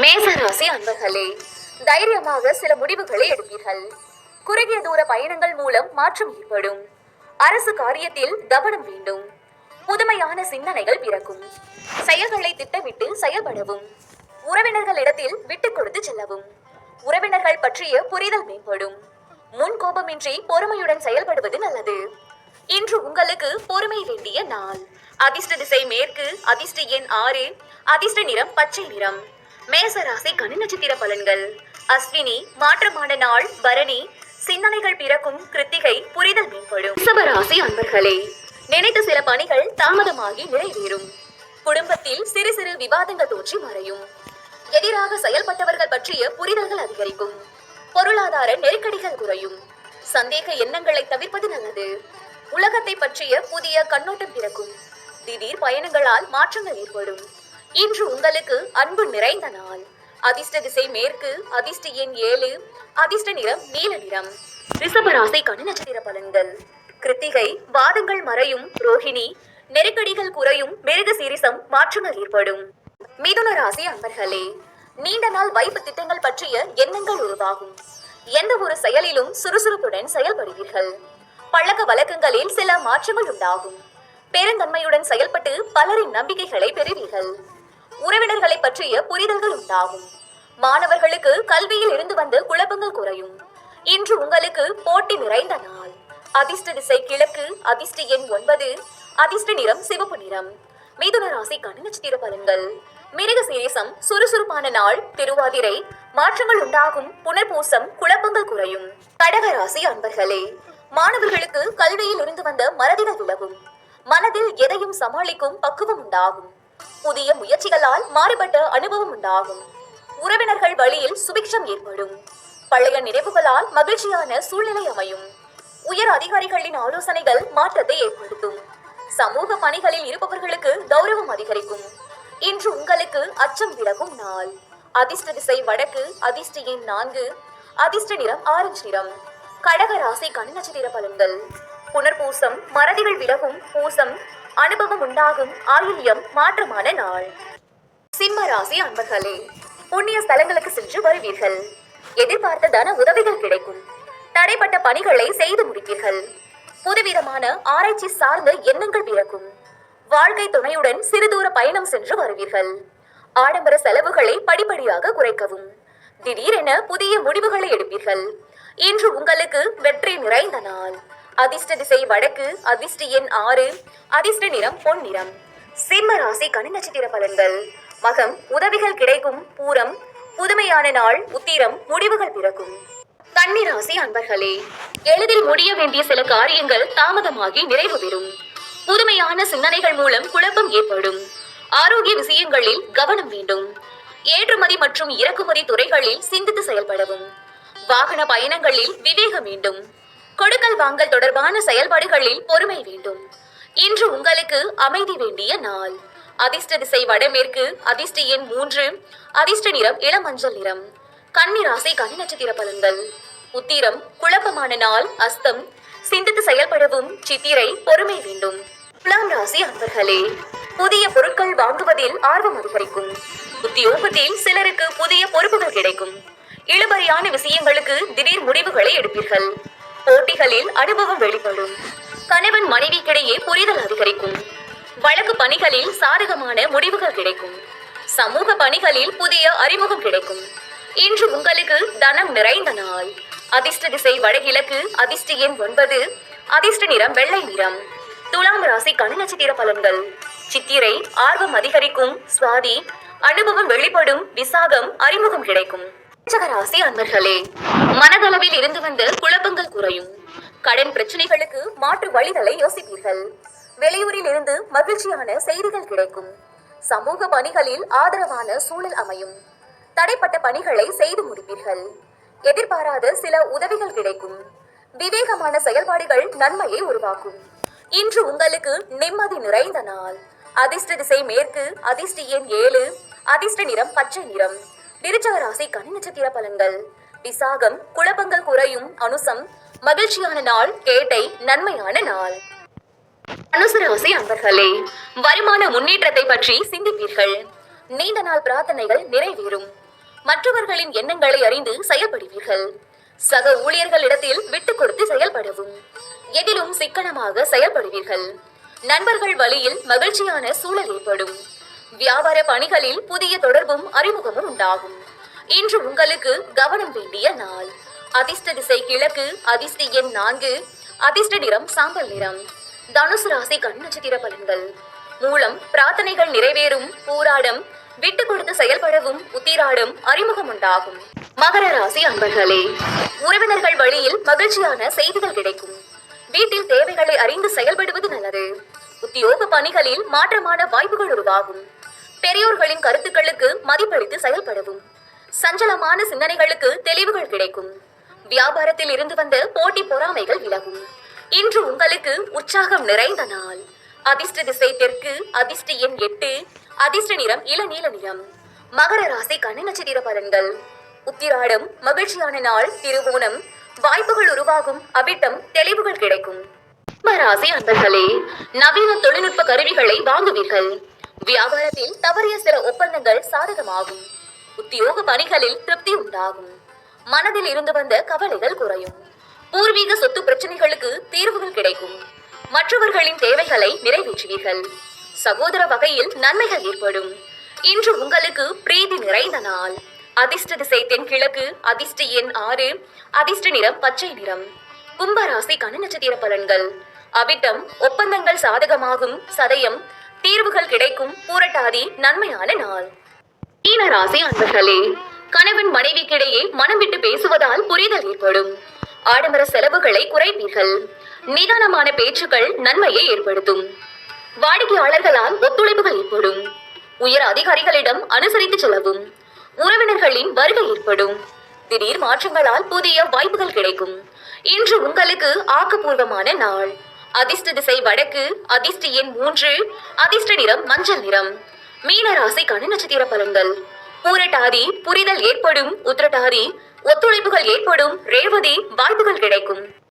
மேசராசி அன்பர்களே தைரியமாக சில முடிவுகளை எடுப்பீர்கள். குறுகிய தூர பயணங்கள் மூலம் மாற்றம் ஏற்படும். அரசு காரியத்தில் கவனம் வேண்டும். புதுமையான சிந்தனைகள் பிறக்கும். செயல்களை திட்டமிட்டு செயல்படவும். உறவினர்களிடத்தில் விட்டுக் கொடுத்து செல்லவும். உறவினர்கள் பற்றிய புரிதல் மேம்படும். முன் கோபமின்றி பொறுமையுடன் செயல்படுவது நல்லது. இன்று உங்களுக்கு பொறுமை வேண்டிய நாள். அதிர்ஷ்ட திசை மேற்கு அதிர்ஷ்ட எண் ஆறு அதிர்ஷ்ட நிறம் பச்சை நிறம். மேசராசி கனி நட்சத்திர பலன்கள். அஸ்வினி மாற்றமான நாள் பரணி சிந்தனைகள் பிறக்கும் கிருத்திகை புரிதல் மேம்படும். ரிஷபராசி அன்பர்களே நினைத்த சில பணிகள் தாமதமாகி நிறைவேறும். குடும்பத்தில் சிறு சிறு விவாதங்கள் தோற்றி மறையும். எதிராக செயல்பட்டவர்கள் பற்றிய புரிதல்கள் அதிகரிக்கும். பொருளாதார நெருக்கடிகள் குறையும். சந்தேக எண்ணங்களை தவிர்ப்பது நல்லது. உலகத்தை பற்றிய புதிய கண்ணோட்டம் பிறக்கும். திடீர் பயணங்களால் மாற்றங்கள் ஏற்படும். இன்று உங்களுக்கு அன்பு நிறைந்த நாள். அதிர்ஷ்ட திசை மேற்கு அதிர்ஷ்ட எண் ஏழு அதிர்ஷ்ட நிறம் நீல நிறம். ரிஷபராசி கனி நட்சத்திர பலன்கள். கிருத்திகை வாதங்கள் மறையும் ரோஹிணி நெருக்கடிகள் குறையும் மிருக சீரிசம் மாற்றங்கள் ஏற்படும். மிதுன ராசி அன்பர்களே நீண்ட நாள் வைப்பு திட்டங்கள் பற்றிய எண்ணங்கள் உருவாகும். எந்த ஒரு செயலிலும் சுறுசுறுப்புடன் செயல்படுவீர்கள். பழக்க வழக்கங்களில் சில மாற்றங்கள் உண்டாகும். பெருந்தன்மையுடன் செயல்பட்டு பலரின் நம்பிக்கைகளை பெறுவீர்கள். உறவினர்களை பற்றிய புரிதல்கள் உண்டாகும். மாணவர்களுக்கு கல்வியில் இருந்து வந்த குழப்பங்கள் குறையும். இன்று உங்களுக்கு போட்டி நிறைந்த நாள். அதிர்ஷ்ட திசை கிழக்கு அதிர்ஷ்ட எண் ஒன்பது அதிர்ஷ்ட நிறம் சிவப்பு நிறம். மிதுன ராசி கனி நட்சத்திர பலன்கள். மிருக சீரிசம் சுறுசுறுப்பான நாள் திருவாதிரை. மாற்றங்கள் உண்டாகும் புனர்பூசம் குழப்பங்கள் குறையும். கடக ராசி அன்பர்களே மாணவர்களுக்கு கல்வியில் இருந்து வந்த மறதிகள் விலகும். மனதில் எதையும் சமாளிக்கும் பக்குவம் உண்டாகும். புதிய முயற்சிகளால் மாறுபட்ட அனுபவம் உண்டாகும். உறவினர்கள் வழியில் சுபிக்ஷம் ஏற்படும். பழைய நினைவுகளால் மகிழ்ச்சியான சூழ்நிலை அமையும். உயர் அதிகாரிகளின் ஆலோசனைகள் மாற்றத்தை ஏற்படுத்தும். சமூக பணிகளில் இருப்பவர்களுக்கு கௌரவம் அதிகரிக்கும். இன்று உங்களுக்கு அச்சம் விலகும் நாள். அதிர்ஷ்ட திசை வடக்கு அதிர்ஷ்ட எண் நான்கு அதிர்ஷ்ட நிறம் ஆரஞ்சு நிறம். கடக ராசி கண் நட்சத்திர பலன்கள். புனர்பூசம் மறதிகள் விலகும் பூசம் அனுபவம் உண்டாகும் ஆயுள்யம் மாற்றமான நாள். சிம்ம ராசி அன்பர்களே புண்ணிய ஸ்தலங்களுக்கு சென்று வருவீர்கள். எதிர்பார்த்த தன உதவிகள் கிடைக்கும். தடைப்பட்ட பணிகளை செய்து முடிப்பீர்கள். புதுவிதமான ஆராய்ச்சி சார்ந்த எண்ணங்கள் பிறக்கும். வாழ்க்கை துணையுடன் சிறுதூர பயணம் சென்று வருவீர்கள். ஆடம்பர செலவுகளை படிப்படியாக குறைக்கவும். திடீரென புதிய முடிவுகளை எடுப்பீர்கள். இன்று உங்களுக்கு வெற்றி நிறைந்த நாள். அதிர்ஷ்ட திசை வடக்கு அதிர்ஷ்ட எண் ஆறு அதிர்ஷ்ட நிறம் பொன் நிறம். சிம்ம ராசி கனி நட்சத்திர பலன்கள். மகம் உதவிகள் கிடைக்கும் பூரம் புதுமையான நாள் உத்திரம் முடிவுகள் பிறக்கும். கன்னி ராசி அன்பர்களே எளிதில் முடிய வேண்டிய சில காரியங்கள் தாமதமாகி நிறைவு பெறும். புதுமையான சிந்தனைகள் மூலம் குழப்பம் ஏற்படும். ஆரோக்கிய விஷயங்களில் கவனம் வேண்டும். ஏற்றுமதி மற்றும் இறக்குமதி துறைகளில் சிந்தித்து செயல்படவும். வாகன பயணங்களில் விவேகம் வேண்டும். கொடுக்கல் வாங்கல் தொடர்பான செயல்பாடுகளில் பொறுமை வேண்டும். இன்று உங்களுக்கு அமைதி வேண்டிய நாள். அதிர்ஷ்ட திசை வடமேற்கு அதிர்ஷ்ட எண் மூன்று அதிர்ஷ்ட நிறம் இளமஞ்சள் நிறம். கன்னி கனி நட்சத்திர பலன்கள். உத்திரம் குழப்பமான நாள் அஸ்தம். சிந்தித்து செயல்படவும் சித்திரை பொறுமை வேண்டும். துலாம் ராசி அன்பர்களே புதிய பொருட்கள் வாங்குவதில் ஆர்வம் அதிகரிக்கும். உத்தியோகத்தில் சிலருக்கு புதிய பொறுப்புகள் கிடைக்கும். இழுபறியான விஷயங்களுக்கு திடீர் முடிவுகளை எடுப்பீர்கள். போட்டிகளில் அனுபவம் வெளிப்படும். கணவன் மனைவிக்கிடையே புரிதல் அதிகரிக்கும். வழக்கு பணிகளில் சாதகமான முடிவுகள் கிடைக்கும். சமூக பணிகளில் புதிய அறிமுகம் கிடைக்கும். இன்று உங்களுக்கு தனம் நிறைந்த நாள். அதிர்ஷ்ட திசை வடகிழக்கு அதிர்ஷ்ட எண் ஒன்பது அதிர்ஷ்ட நிறம் வெள்ளை நிறம். துலாம் ராசி கனி நட்சத்திர பலன்கள். சித்திரை ஆர்வம் அதிகரிக்கும். சுவாதி அனுபவம் வெளிப்படும். விசாகம் அறிமுகம் கிடைக்கும். ராசி அன்பர்களே மனதளவில் இருந்து வந்த குழப்பங்கள் குறையும். கடன் பிரச்சனைகளுக்கு மாற்று வழிகளை யோசிப்பீர்கள். வெளியூரில் இருந்து மகிழ்ச்சியான செய்திகள் கிடைக்கும். சமூக பணிகளில் ஆதரவான சூழல் அமையும். தடைப்பட்ட பணிகளை செய்து முடிப்பீர்கள். எதிர்பாராத சில உதவிகள் கிடைக்கும். விவேகமான செயல்பாடுகள் நன்மையை உருவாக்கும். இன்று உங்களுக்கு நிம்மதி நிறைந்த நாள். அதிர்ஷ்ட திசை மேற்கு அதிர்ஷ்ட எண் ஏழு அதிர்ஷ்ட நிறம் பச்சை நிறம். விருச்சக ராசி கனி நட்சத்திர பலன்கள் விசாகம் குழப்பங்கள் குறையும் அனுசம் மகிழ்ச்சியான நாள் கேட்டை நன்மையான நாள். அனுசராசி ராசி அன்பர்களே வருமான முன்னேற்றத்தை பற்றி சிந்திப்பீர்கள். நீண்ட நாள் பிரார்த்தனைகள் நிறைவேறும். மற்றவர்களின் எண்ணங்களை அறிந்து செயல்படுவீர்கள். சக ஊழியர்களிடத்தில் விட்டு கொடுத்து செயல்படவும். எதிலும் சிக்கனமாக செயல்படுவீர்கள். நண்பர்கள் வழியில் மகிழ்ச்சியான சூழல் ஏற்படும். வியாபார பணிகளில் புதிய தொடர்பும் அறிமுகமும் உண்டாகும். இன்று உங்களுக்கு கவனம் வேண்டிய நாள். அதிர்ஷ்ட திசை கிழக்கு அதிர்ஷ்ட எண் நான்கு அதிர்ஷ்ட நிறம் சாம்பல் நிறம். தனுசு ராசி கண் நட்சத்திர பலன்கள். மூலம் பிரார்த்தனைகள் நிறைவேறும் பூராடம் விட்டு கொடுத்து செயல்படவும் உத்திராடும் அறிமுகம் உண்டாகும். மகர ராசி அன்பர்களே உறவினர்கள் வழியில் மகிழ்ச்சியான செய்திகள் கிடைக்கும். வீட்டில் தேவைகளை அறிந்து செயல்படுவது நல்லது. உத்தியோக பணிகளில் மாற்றமான வாய்ப்புகள் உருவாகும். பெரியோர்களின் கருத்துக்களுக்கு மதிப்பளித்து செயல்படவும். சஞ்சலமான சிந்தனைகளுக்கு தெளிவுகள் கிடைக்கும். வியாபாரத்தில் இருந்து வந்த போட்டி பொறாமைகள் விலகும். இன்று உங்களுக்கு உற்சாகம் நிறைந்த நாள். அதிர்ஷ்ட திசை தெற்கு அதிர்ஷ்ட எண் எட்டு அதிர்ஷ்ட நிறம் இளநீல நிறம். மகர ராசி கண்ணி நட்சத்திர பலன்கள். உத்திராடம் மகிழ்ச்சியான நாள் திருவோணம். வாய்ப்புகள் உருவாகும் அவிட்டம் தெளிவுகள் கிடைக்கும். கும்பராசி அன்பர்களே நவீன தொழில்நுட்ப கருவிகளை வாங்குவீர்கள். வியாபாரத்தில் தவறிய சில ஒப்பந்தங்கள் சாதகமாகும். உத்தியோக பணிகளில் திருப்தி உண்டாகும். மனதில் இருந்து வந்த கவலைகள் குறையும். பூர்வீக சொத்து பிரச்சனைகளுக்கு தீர்வுகள் கிடைக்கும். மற்றவர்களின் தேவைகளை நிறைவேற்றுவீர்கள். சகோதர வகையில் நன்மைகள் ஏற்படும். இன்று உங்களுக்கு பிரீதி நிறைந்த நாள். அதிர்ஷ்ட திசை தென் கிழக்கு அதிர்ஷ்ட எண் ஆறு அதிர்ஷ்ட நிறம் பச்சை நிறம். கும்பராசி கன நட்சத்திர பலன்கள். அவிட்டம் ஒப்பந்தங்கள் சாதகமாகும் சதயம் தீர்வுகள் கிடைக்கும் பூரட்டாதி நன்மையான நாள். மீன ராசி அன்பர்களே கணவன் மனைவிக்கிடையே மனம் விட்டு பேசுவதால் புரிதல் ஏற்படும். ஆடம்பர செலவுகளை குறைப்பீர்கள். நிதானமான பேச்சுக்கள் நன்மையை ஏற்படுத்தும். வாடிக்கையாளர்களால் ஒத்துழைப்புகள் ஏற்படும். உயர் அதிகாரிகளிடம் அனுசரித்து செல்லவும். உறவினர்களின் வருகை ஏற்படும். திடீர் மாற்றங்களால் புதிய வாய்ப்புகள் கிடைக்கும். இன்று உங்களுக்கு ஆக்கப்பூர்வமான நாள். அதிர்ஷ்ட திசை வடக்கு அதிர்ஷ்ட எண் மூன்று அதிர்ஷ்ட நிறம் மஞ்சள் நிறம். மீன ராசிக்கான நட்சத்திர பலன்கள். பூரட்டாதி புரிதல் ஏற்படும் உத்திரட்டாதி ஒத்துழைப்புகள் ஏற்படும் ரேவதி வாய்ப்புகள் கிடைக்கும்.